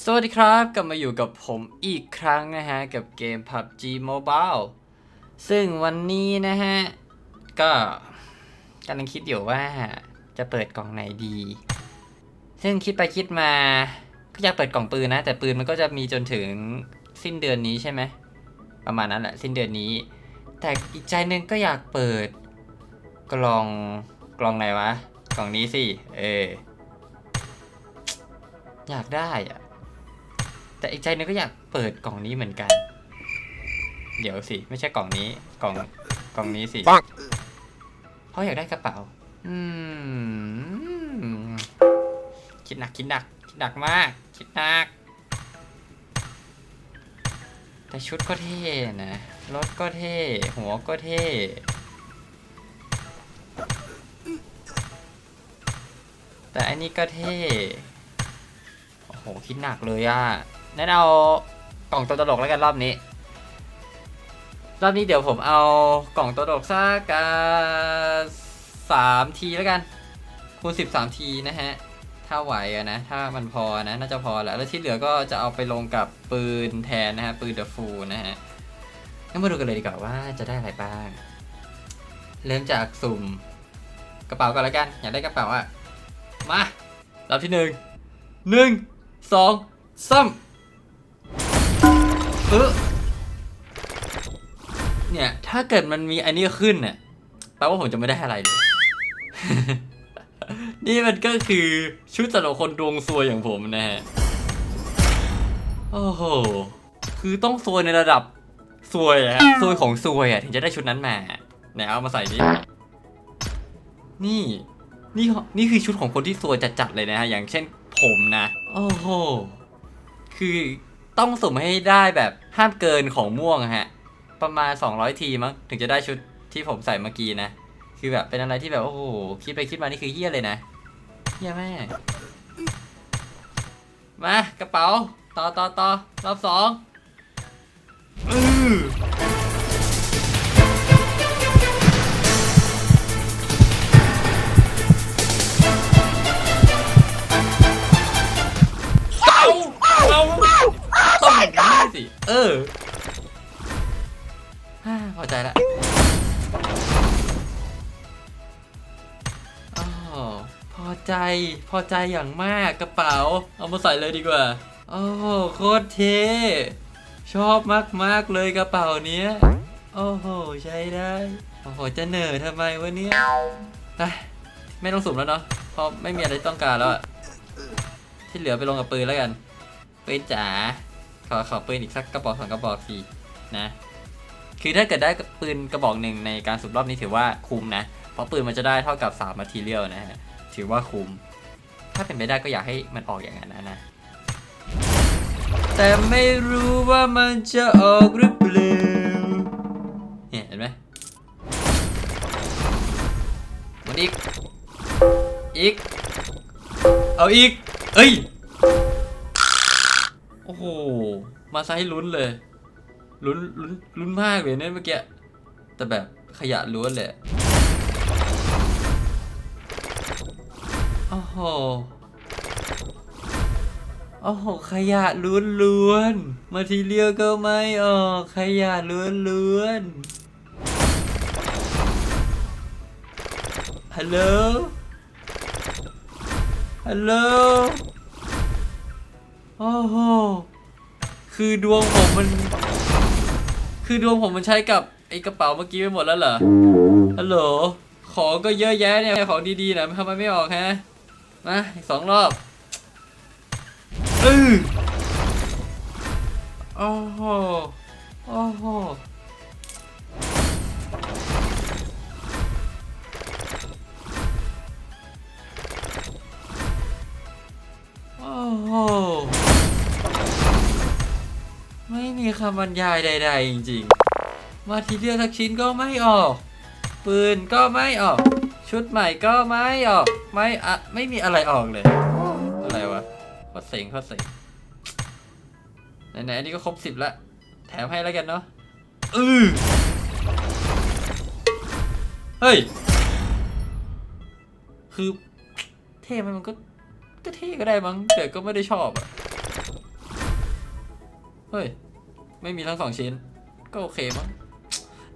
สวัสดีครับกลับมาอยู่กับผมอีกครั้งนะฮะ กับเกม PUBG Mobile ซึ่งวันนี้นะฮะ ก็กำลังคิดอยู่ว่าจะเปิดกล่องไหนดี ซึ่งคิดไปคิดมา ก็อยากเปิดกล่องปืนนะ แต่ปืนมันก็จะมีจนถึงสิ้นเดือนนี้ใช่ไหม ประมาณนั้นแหละ สิ้นเดือนนี้ แต่อีกใจหนึงก็อยากเปิดกล่องกล่องไหนวะ กล่องนี้สิ เอออยากได้อะ แต่อีกใจหนึงก็อยากเปิดกล่องนี้เหมือนกัน เดี๋ยวสิ ไม่ใช่กล่องนี้ กล่องกล่องนี้สิปังเพราะอยากได้กระเป๋า อืม คิดหนักคิดหนัก คิดหนักมาก คิดหนัก แต่ชุดก็เท่นะ รถก็เท่ หัวก็เท่แต่อันนี้ก็เท่ โอ้โห คิดหนักเลยอะ งั้นเอากล่องตัวตลกแล้วกันรอบนี้ รอบนี้เดี๋ยวผมเอากล่องตัวตลกสักสามทีแล้วกัน คูณสิบสามทีนะฮะ ถ้าไหวอะนะ ถ้ามันพอนะ น่าจะพอแหละแล้วที่เหลือก็จะเอาไปลงกับปืนแทนนะฮะ ปืนเดอะฟูนะฮะ งั้นมาดูกันเลยดีกว่าว่าจะได้อะไรบ้าง เริ่มจากสุ่มกระเป๋าก่อนแล้วกัน อยากได้กระเป๋าอะมา รอบที่หนึ่งหนึ่งสองสาม เออเนี่ย ถ้าเกิดมันมีอันนี้ขึ้นเนี่ยแปลว่าผมจะไม่ได้อะไรเลย นี่มันก็คือชุดสำหรับคนดวงซวยอย่างผมนะฮะ โอ้โห คือต้องซวยในระดับซวยอะฮะซวยของซวยอะถึงจะได้ชุดนั้นมาไหนเอามาใส่ดินี่ นี่ นี่คือชุดของคนที่ซวยจัดๆเลยนะฮะ อย่างเช่นผมนะ โอ้โห คือ ต้องสุ่มให้ได้แบบห้ามเกินของม่วงอะฮะ ประมาณ 200 ทีมั้งถึงจะได้ชุดที่ผมใส่เมื่อกี้นะ คือแบบเป็นอะไรที่แบบ โอ้โห คิดไปคิดมานี่คือเฮี้ยเลยนะเฮี้ยแม่ มากระเป๋า ต่อต่อต่อรอบสองอือ เออพอใจละอ้าวพอใจ พอใจอย่างมากกระเป๋า เอามาใส่เลยดีกว่า โอ้โหโคตรเท่ชอบมากมากๆเลยกระเป๋าเนี้ย โอ้โห ใช้ได้ โอ้โห จะเหนื่อยทำไมวะเนี่ยไม่ต้องสุ่มแล้วเนาะ เพราะไม่มีอะไรต้องการแล้วอะที่เหลือไปลงกับปืนแล้วกันปืนจ๋า อขอปืนอีกสักกระบอกสองกระบอกสินะ คือถ้าเกิดได้ปืนกระบอกหนึ่งในการสุ่มรอบนี้ถือว่าคุ้มนะ เพราะปืนมันจะได้เท่ากับ3 material นะฮะ ถือว่าคุ้ม ถ้าเป็นไปได้ก็อยากให้มันออกอย่างนั้นนะ แต่ไม่รู้ว่ามันจะออกหรือเปล่าเนี่ยเห็นไหมมันอีก อีก เอาอีก เอ้ย อ้โห มาซะให้ลุ้นเลยลุ้นลุ้นลุ้นมากเลยเนี่ยเมื่อกี้ แต่แบบขยะล้วนเลยโอ้โหโอ้โห ขยะล้วนล้วนมาทีเรียวก็ไม่ออกขยะล้วนล้วนฮัลโหลฮัลโหล โอ้โห คือดวงผมมัน คือดวงผมมันใช้กับไอกระเป๋าเมื่อกี้ไปหมดแล้วเหรอ ฮัลโหล ของก็เยอะแยะเนี่ย ของดีๆนะทำไมไม่ออกฮะ มาอีกสองรอบอือโอ้โห โอ้โห คำบรรยายใด ๆ จริงๆ มาทีเดียวสักชิ้นก็ไม่ออก ปืนก็ไม่ออก ชุดใหม่ก็ไม่ออก ไม่อะไม่มีอะไรออกเลย อะไรวะโคตรเซ็งโคตรเซ็งไหนๆอันนี้ก็ครบสิบละ แถมให้แล้วกันเนาะอือเฮ้ย คือเท่ไหมมันก็ก็เท่ก็ได้มั้งแต่ก็ไม่ได้ชอบอะเฮ้ย ไม่มีทั้งสองชิ้น ก็โอเคมั้ง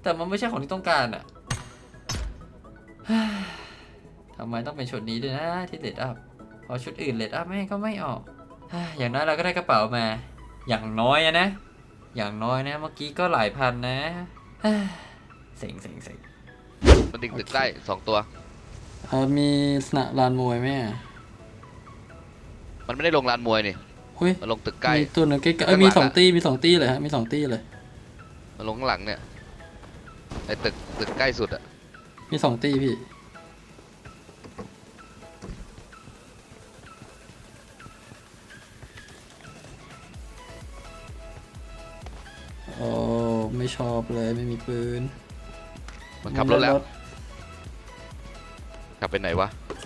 แต่มันไม่ใช่ของที่ต้องการอะทำไมต้องเป็นชุดนี้ด้วยนะที่เลดอัพเพราะชุดอื่นเลดอัพแม่งก็ไม่ออกอย่างน้อยเราก็ได้กระเป๋ามา อย่างน้อยอะนะ อย่างน้อยนะ เมื่อกี้ก็หลายพันนะเซ็งเซ็งเซ็งมันดิ่งตึกใกล้สองตัวเออมีสนามลานมวยไหมอะมันไม่ได้ลงลานมวยนี่ เฮ้ยมันลงตึกใกล้ มีตัวหนึงใกล้ๆเอ้ยข้างหลังมีสองอะตีมีสองตีเลยฮะมีสองตีเลยมันลงข้างหลังเนี่ย ไอ้ตึกตึกใกล้สุดอะมีสองตีพี่ โอ้ไม่ชอบเลยไม่มีปืนมันขับรถแล้ว ขับไปไหนวะโ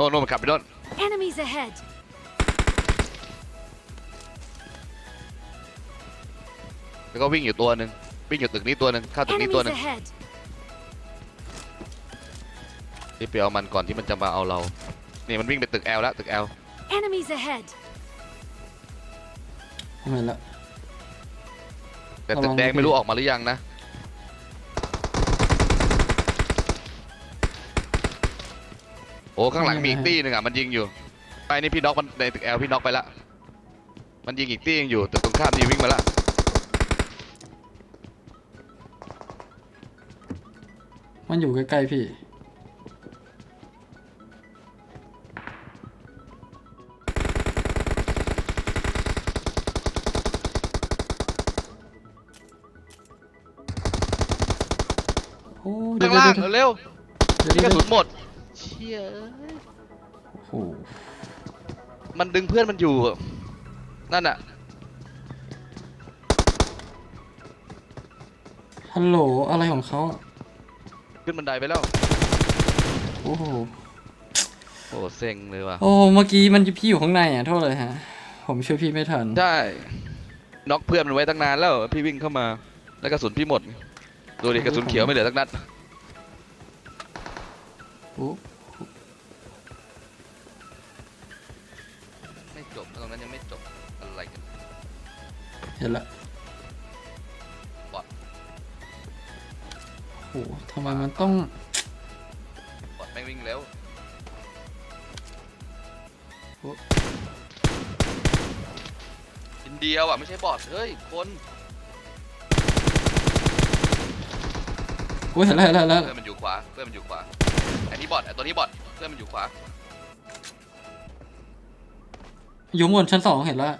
น่นโน่นมันขับไปโน่น Enemies ahead! แล้วก็วิ่งอยู่ตัวหนึ่งวิ่งอยู่ตึกนี้ตัวหนึ่งเข้าตึกนี้ Enemies ตัวหนึ่ง ahead! รีบไปเอามันก่อนที่มันจะมาเอาเรา นี่มันวิ่งไปตึกแอลแล้วตึกแอล Enemies ahead! ทำไมละแต่ระวังตึกแดงนะพี่ไม่รู้ออกมาหรือยังนะ อ้ข้างหลังมีอีกตี้หนึ่งอะมันยิงอยู่ไปนี่พี่น็อกมันในตึกแอลพี่น็อกไปละมันยิงอีกตี้ยังอยู่ตึกตรงข้ามนี่วิ่งมาละมันอยู่ใกล้ๆพี่ โอ้เดี๋ยข้าวงเดี๋ยวล่างเดี๋ยวเร็วเดี๋ยวๆนี่กเดี๋ระยวสุนหมด เชี่ยโอ้โหมันดึงเพื่อนมันอยู่ นั่นอะฮัลโหล อะไรของเขาขึ้นบันไดไปแล้ว โอ้โห โอ้เซ็งเลยว่ะ โอ้ เมื่อกี้มันพี่อยู่ข้างในอะ โทษเลยฮะ ผมช่วยพี่ไม่ทันใช่น็อกเพื่อนมันไว้ตั้งนานแล้ว พี่วิ่งเข้ามา แล้วกระสุนพี่หมด ดูดิกระสุนเขียวไม่เหลือสักนัด โอ้ เห็นละบอทโอ้โหทำไมมันต้องบอดแม่งวิ่งเร็วโอ้อินเดียวอะ ไม่ใช่บอดเฮ้ย คนโอ้ยเห็นแล้วเห็นแล้วเห็นแล้วเพื่อนมันอยู่ขวาเพื่อนมันอยู่ขวาไอ้นี่บอดไอ้ตัวนี้บอดเพื่อนมันอยู่ขวาอยู่บนชั้นสองเห็นแล้ว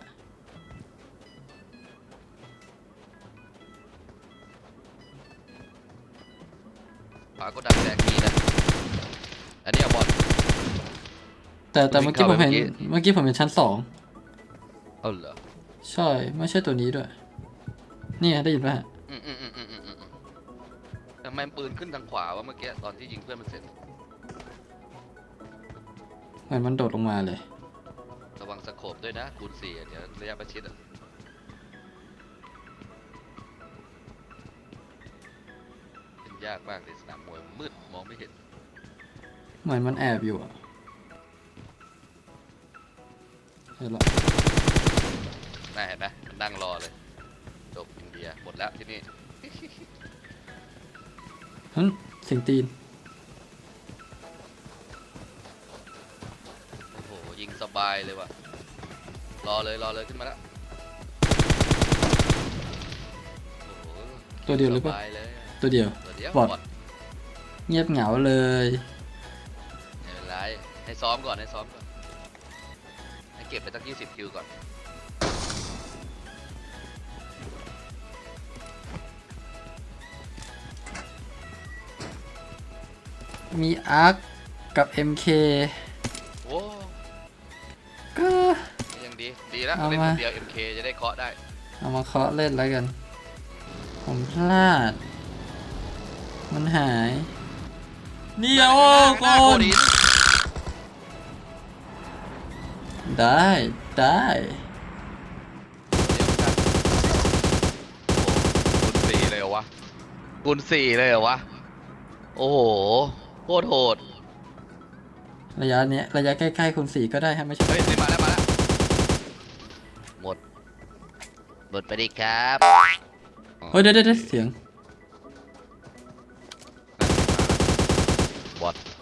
ขวาก็ดักแดกมีนะอันนี้อะบอดแต่แต่วิ่เมื่งอกี้ผมเข้าเห็นไปเมื่อกี้เมื่อกี้ผมเห็นชั้นสองเอาเหรอใช่ ไม่ใช่ตัวนี้ด้วย นี่ได้ยินป่ะฮะอืมอืมอืมอืมอืมอืมอืมทำไมปืนขึ้นทางขวาวะเมื่อกี้ตอนที่ยิงเพื่อนมันเสร็จเหมือนมันโดดลงมาเลย ระวังสโคบด้วยนะคูณสี่อะเดี๋ยวระยะประชิดอะ ยากมากเลยสนามมวยมืดมองไม่เห็น เหมือนมันแอบอยู่อะเห็นละน่าเห็นไหมมันนั่งรอเลย จบอินเดียหมดแล้วที่นี่นั้นเสียงตีน โอ้โห ยิงสบายเลยว่ะ รอเลยรอเลยขึ้นมาแล้วโอ้โหตัวเดียวหรือเปสล่าบายเลยอะตัวเดียวตัว เดียวบอทบอทเงียบเหงาเลย ไม่เป็นไรให้ซ้อมก่อนให้ซ้อมก่อนให้เก็บไปตั้งยี่สิบคิวก่อนมีอาร์คกับ MK โอ้ก็ ยังดีดีแล้วเอาเล่นมา คนเดียว MK จะได้เคาะได้ เอามาเคาะเล่นแล้วกัน ผมพลาด มันหายนี่โอ้หน้าคโกนดินได้ได้เดี๋ยวกันโอ้คูณสี่เลยเหรอวะคูณสี่เลยเหรอวะ โอ้โหโคตรโหด ระยะเนี้ยระยะใกล้ๆคุณสี่ก็ได้ฮะไม่ใช่เฮ้ยนี่มาแล้วมาแล้ว หมด หมดไปดิครับ เฮ้ยเดี๋ยวเดี๋ยวเดี๋ยวเสียง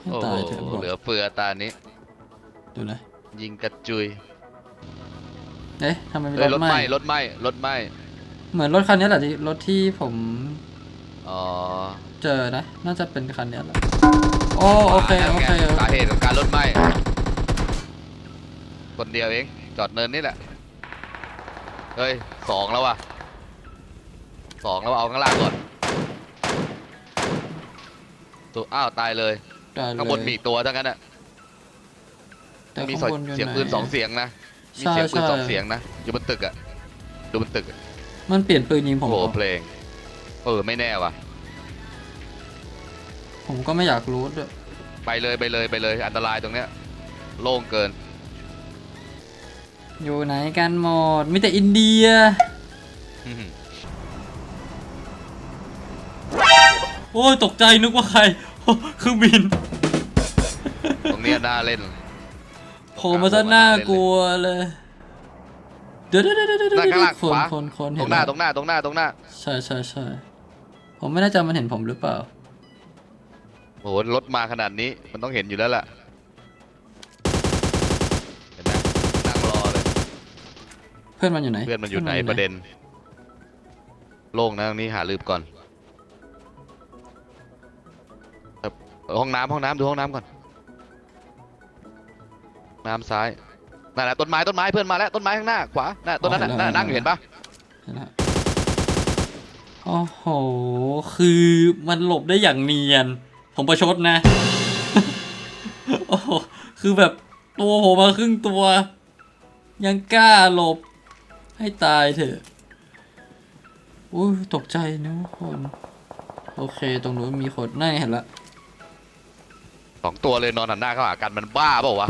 ให้โอ้ตายโหเถอะบอทเหลือเฟือตานี้ ดูนะยิงกระจุยเอ๊ะทำไมมีเอ้ยรรถถไหไหม้ม้รถไหม้รถไหม้เหมือนรถคันนี้แหละที่รถที่ผมอ๋อเจอนะ น่าจะเป็นคันนี้แหละโอ้โอเคโอเคโอสาเคเหตุของการรถไหม้คนเดียวเองจอดเนินนี่แหละเฮ้ยสองแล้วว่ะสองแล้วว่ะเอาข้างล่างก่อนตัวอ้าวตายเลย ได้เลยข้างบนมีอีกตัวทั้งนั้นอะแต่มีข้างสบนอยู่เสียงไหนปืนสองเสียงนะมีใช่เสียงปืนใช่สองเสียงนะอยู่บนตึกอะดูบนตึกอะมันเปลี่ยนปืนยิงผโอ้มโหเหรอเพลง เออไม่แน่ว่ะ ผมก็ไม่อยากรู้ด้วยไปเลยไปเลยไปเลย อันตรายตรงเนี้ย โล่งเกิน อยู่ไหนกันหมดมีแต่อินเดีย อื้อหือโอ้ยตกใจนึกว่าใครโอ้ เครื่องบินตรงเนี้ยน่าเล่นโผล่มาซะน่ากลัวเลย เดี๋ยวเดี๋ยวเดี๋ยวเดี๋ยวด้านข้างล่างคขนวาคนคนตเห็รนงหน้าแล้วตรงหน้าตรงหน้าตรงหน้าใช่ใช่ใช่ผมไม่แน่ใจมันเห็นผมหรือเปล่า โอ้โหรถมาขนาดนี้มันต้องเห็นอยู่แล้วล่ะเห็นไหมนั่งรอเลยเพื่อนมันอยู่ไหนเพื่อนมันอยู่ไหนประเด็น โล่งนะตรงนี้หาลืบก่อน ห้องน้ำห้องน้ำดูห้องน้ำก่อน น้ำซ้ายนั่นแหละต้นไม้ต้นไม้เพื่อนมาแล้วต้นไม้ข้างหน้าขวาน่ะต้นนั้นน่ะน่ะนั่งอยู่เห็นปะเห็นแล้วโอ้โห คือมันหลบได้อย่างเนียน ผมประชดนะ โอ้โห คือแบบตัวผมมาครึ่งตัว ยังกล้าหลบ ให้ตายเถอะอุ้ยตกใจนะคน โอเค ตรงนู้นมีคนนั่นไงเห็นละ สองตัวเลยนอนหันหน้าเข้าหากันมันบ้าเปล่าวะ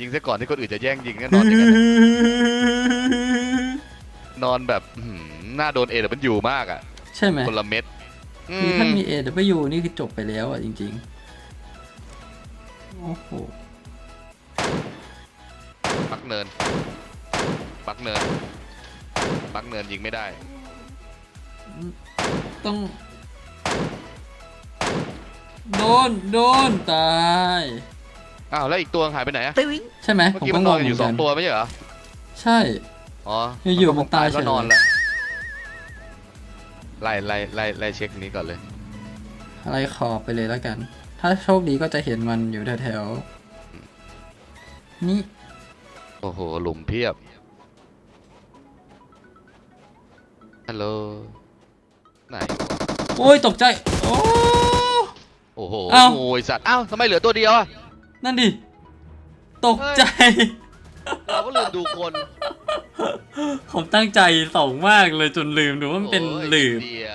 ยิงซะก่อนที่คนอื่นจะแย่งยิงก็นอนอย่างนั้นน่ะนอนแบบอื้อหือหน้าโดนเอเดมันอยู่มากอะ ใช่ไหมคนละเม็ดอืคือถ้ามมีเอเดไปอยู่นี่คือจบไปแล้วอะจริงๆ โอ้โห ปักเนิน ปักเนิน ปักเนินยิงไม่ได้ ต้อง โดน โดน ตาย อ้าวแล้วอีกตัวหายไปไหนอะใช่ไหมเมื่อผมกี้ก็มันงนอนงกันเหอมืยู่อนสกัองนตัวไม่ใช่เหรอ ใช่ อ๋ออยู่ๆมันตายเฉย ก็นอนแหละไล่ไล่ไล่ไล่เช็คนี้ก่อนเลย อะไรขอบไปเลยแล้วกัน ถ้าโชคดีก็จะเห็นมันอยู่แถวๆนี่ โอ้โห หลุมเพียบ ฮัลโหล ไหนวะโอ้ย ตกใจ โอ้ โอ้โหเอ้า โอ้ยสัตว์เอ้าทำไมเหลือตัวเดียวอะ นั่นดิ ตกใจ เราก็ลืมดูคน ผมตั้งใจส่องมากเลยจนลืมดูว่ามันเป็นโอ้ยหลืมอินเดีย